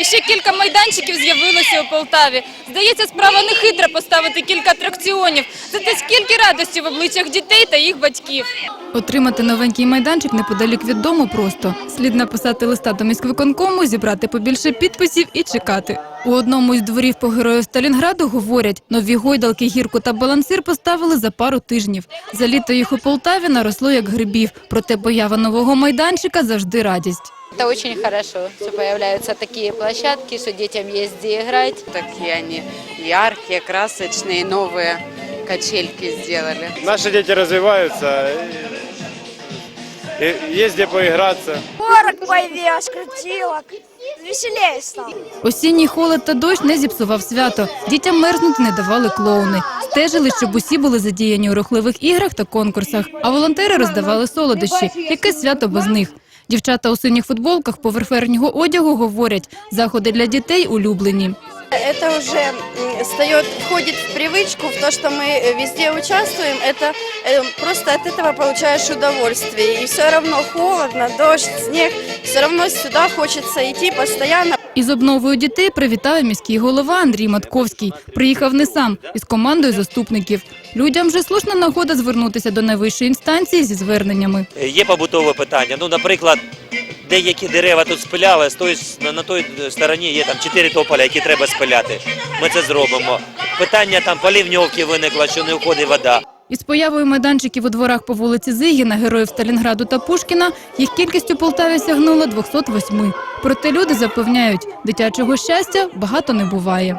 І ще кілька майданчиків з'явилося у Полтаві. Здається, справа не хитра поставити кілька атракціонів. Зате скільки радості в обличчях дітей та їх батьків. Отримати новенький майданчик неподалік від дому просто. Слід написати листа до міськвиконкому, зібрати побільше підписів і чекати. У одному із дворів по героїв Сталінграду говорять, нові гойдалки, гірку та балансир поставили за пару тижнів. За літо їх у Полтаві наросло як грибів, проте поява нового майданчика завжди радість. Это очень хорошо, что появляются такие площадки, что детям есть где играть. Такие они яркие, красочные, новые качельки сделали. Наши дети развиваются, и, и есть где поиграться. Горок появилось, крутилок. Веселее стало. Осінній холод та дощ не зіпсував свято. Дітям мерзнути не давали клоуни. Стежили, щоб усі були задіяні у рухливих іграх та конкурсах. А волонтери роздавали солодощі. Яке свято без них? Дівчата у синіх футболках поверхнього одягу говорять, заходи для дітей улюблені. Это уже м, встает, входит в привычку, в то, что мы э, везде участвуем, это э, просто от этого получаешь удовольствие. И все равно холодно, дождь, снег, все равно сюда хочется идти постоянно. Із обновою дітей привітав міський голова Андрій Матковський. Приїхав не сам, із командою заступників. Людям вже слушна нагода звернутися до найвищої інстанції зі зверненнями. Є побутове питання. Ну, наприклад, деякі дерева тут спиляли, з тої, с- на, той стороні є там чотири тополя, які треба спиляти. Ми це зробимо. Питання там полівньовки виникло, що не входить вода. Із появою майданчиків у дворах по вулиці Зигіна, героїв Сталінграду та Пушкіна, їх кількість у Полтаві сягнула 208. Проте люди запевняють, дитячого щастя багато не буває.